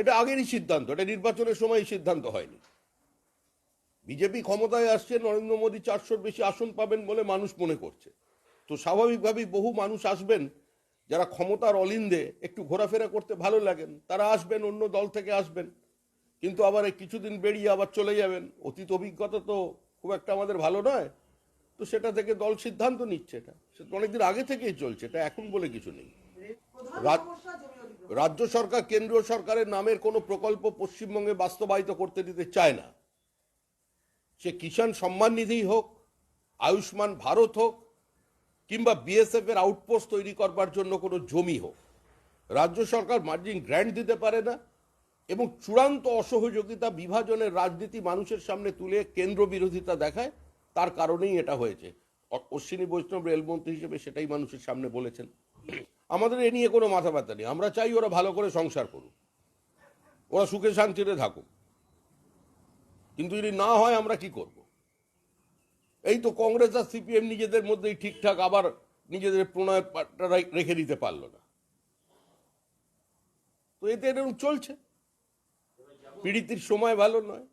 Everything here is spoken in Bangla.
এটা আগেরই সিদ্ধান্ত এটা নির্বাচনের সময় সিদ্ধান্ত হয়নি। বিজেপি ক্ষমতায় আসছে নরেন্দ্র মোদী চারশোর বেশি আসন পাবেন বলে মানুষ মনে করছে। তো স্বাভাবিকভাবেই বহু মানুষ আসবেন যারা ক্ষমতার অলিন্দে একটু ঘোরাফেরা করতে ভালো লাগেন তারা আসবেন অন্য দল থেকে আসবেন। কিন্তু আবার কিছুদিন বেরিয়ে আবার চলে যাবেন। অতীত অভিজ্ঞতা তো খুব একটা আমাদের ভালো নয়। তো সেটা থেকে দল সিদ্ধান্ত নিচ্ছে এটা। সেটা অনেকদিন আগে থেকেই চলছে এটা এখন বলে কিছু নেই। রাজ্য সরকার কেন্দ্রীয় সরকারের নামের কোনো প্রকল্প পশ্চিমবঙ্গে বাস্তবায়িত করতে দিতে চায় না। সে কিষাণ সম্মান নিধি হোক, আয়ুষ্মান ভারত হোক, কিংবা বিএসএফ এর আউটপোস্ট তৈরি করবার জন্য কোনো জমি হোক। রাজ্য সরকার মার্জিন গ্র্যান্ট দিতে পারে না এবং চূড়ান্ত অসহযোগিতা বিভাজনের রাজনীতি মানুষের সামনে তুলে কেন্দ্র বিরোধিতা দেখায়, তার কারণেই এটা হয়েছে। অশ্বিনী বৈষ্ণব রেলমন্ত্রী হিসেবে সেটাই মানুষের সামনে বলেছেন। আমাদের এ নিয়ে কোনো মাথা ব্যথা নেই। আমরা চাই ওরা ভালো করে সংসার করুক। ওরা সুখে শান্তিতে থাকুক। কিন্তু যদি না হয় আমরা কি করব? এই তো কংগ্রেস আর সিপিএম নিজেদের মধ্যেই ঠিকঠাক, আবার নিজেদের প্রণয় রেখে দিতে পারল না। তো এতে এরকম চলছে। পীড়িতির সময় ভালো নয়।